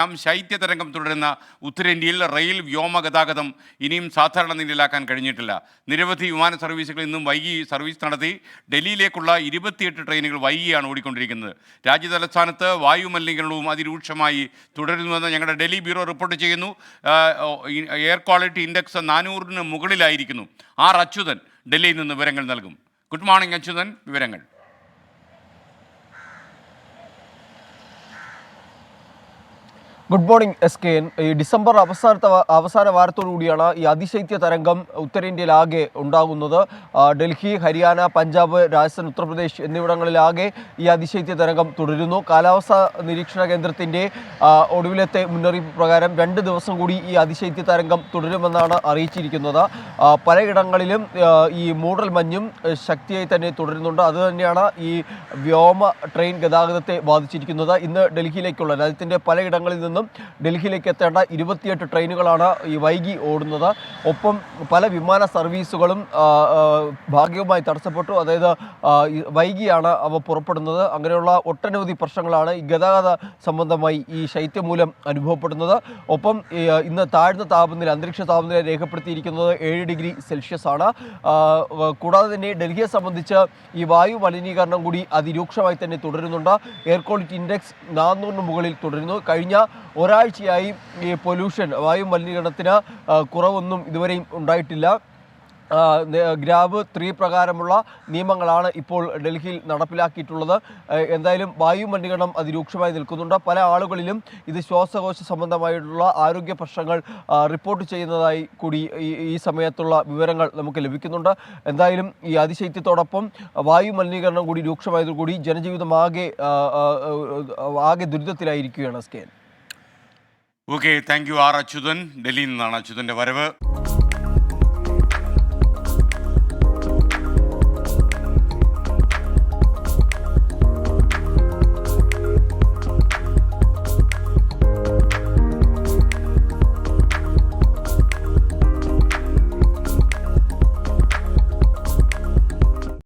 ാം ശൈത്യ തരംഗം തുടരുന്ന ഉത്തരേന്ത്യയിൽ റെയിൽ വ്യോമ ഗതാഗതം ഇനിയും സാധാരണ നിലയിലാക്കാൻ കഴിഞ്ഞിട്ടില്ല. നിരവധി വിമാന സർവീസുകൾ ഇന്നും വൈകി സർവീസ് നടത്തി ഡൽഹിയിലേക്കുള്ള ഇരുപത്തിയെട്ട് ട്രെയിനുകൾ വൈകിയാണ് ഓടിക്കൊണ്ടിരിക്കുന്നത്. രാജ്യതലസ്ഥാനത്ത് വായു മലിനീകരണവും അതിരൂക്ഷമായി തുടരുന്നുവെന്ന് ഞങ്ങളുടെ ഡൽഹി ബ്യൂറോ റിപ്പോർട്ട് ചെയ്യുന്നു. എയർ ക്വാളിറ്റി ഇൻഡെക്സ് നാനൂറിന് മുകളിലായിരിക്കുന്നു. ആർ അച്യുതൻ ഡൽഹിയിൽ നിന്ന് വിവരങ്ങൾ നൽകും. ഗുഡ് മോർണിംഗ് അച്യുതൻ വിവരങ്ങൾ. Good morning S K N ഈ ഡിസംബർ അവസാനത്തെ അവസാന വാരത്തോടു കൂടിയാണ് ഈ അതിശൈത്യ തരംഗം ഉത്തരേന്ത്യയിലാകെ ഉണ്ടാകുന്നത്. ഡൽഹി ഹരിയാന പഞ്ചാബ് രാജസ്ഥാൻ ഉത്തർപ്രദേശ് എന്നിവിടങ്ങളിലാകെ ഈ അതിശൈത്യ തരംഗം തുടരുന്നു. കാലാവസ്ഥാ നിരീക്ഷണ കേന്ദ്രത്തിന്റെ ഒടുവിലത്തെ മുന്നറിയിപ്പ് പ്രകാരം രണ്ട് ദിവസം കൂടി ഈ അതിശൈത്യ തരംഗം തുടരുമെന്നാണ് അറിയിച്ചിരിക്കുന്നത്. പലയിടങ്ങളിലും ഈ മൂടൽ മഞ്ഞും ശക്തിയായി തന്നെ തുടരുന്നുണ്ട്. അതുതന്നെയാണ് ഈ വ്യോമ ട്രെയിൻ ഗതാഗതത്തെ ബാധിച്ചിരിക്കുന്നത്. ഇന്ന് ഡൽഹിയിലേക്കുള്ള രാജ്യത്തിന്റെ പലയിടങ്ങളിൽ നിന്നും ഡൽഹിയിലേക്ക് എത്തേണ്ട ഇരുപത്തിയെട്ട് ട്രെയിനുകളാണ് ഈ വൈകി ഓടുന്നത്. ഒപ്പം പല വിമാന സർവീസുകളും ഭാഗികമായി തടസ്സപ്പെട്ടു. അതായത് വൈകിയാണ് അവ പുറപ്പെടുന്നത്. അങ്ങനെയുള്ള ഒട്ടനവധി പ്രശ്നങ്ങളാണ് ഈ ഗതാഗത സംബന്ധമായി ഈ ശൈത്യം മൂലം അനുഭവപ്പെടുന്നത്. ഒപ്പം ഇന്ന് താഴ്ന്ന താപനില അന്തരീക്ഷ താപനില രേഖപ്പെടുത്തിയിരിക്കുന്നത് ഏഴ് ഡിഗ്രി സെൽഷ്യസ് ആണ്. കൂടാതെ തന്നെ ഡൽഹിയെ സംബന്ധിച്ച് ഈ വായു മലിനീകരണം കൂടി അതിരൂക്ഷമായി തന്നെ തുടരുന്നുണ്ട്. എയർ ക്വാളിറ്റി ഇൻഡെക്സ് നാനൂറിന് മുകളിൽ തുടരുന്നു. കഴിഞ്ഞ ഒരാഴ്ചയായി ഈ പൊല്യൂഷൻ വായു മലിനീകരണത്തിന് കുറവൊന്നും ഇതുവരെയും ഉണ്ടായിട്ടില്ല. ഗ്രാബ് ത്രീ പ്രകാരമുള്ള നിയമങ്ങളാണ് ഇപ്പോൾ ഡൽഹിയിൽ നടപ്പിലാക്കിയിട്ടുള്ളത്. എന്തായാലും വായു മലിനീകരണം അതിരൂക്ഷമായി നിൽക്കുന്നുണ്ട്. പല ആളുകളിലും ഇത് ശ്വാസകോശ സംബന്ധമായിട്ടുള്ള ആരോഗ്യ പ്രശ്നങ്ങൾ റിപ്പോർട്ട് ചെയ്യുന്നതായി കൂടി ഈ സമയത്തുള്ള വിവരങ്ങൾ നമുക്ക് ലഭിക്കുന്നുണ്ട്. എന്തായാലും ഈ അതിശൈത്യത്തോടൊപ്പം വായു മലിനീകരണം കൂടി രൂക്ഷമായതോടുകൂടി ജനജീവിതം ആകെ ആകെ ദുരിതത്തിലായിരിക്കുകയാണ് സ്കേൻ okay thank you R Achuthan ഡൽഹിയിൽ നിന്നാണ് അച്യുതന്റെ വരവ്.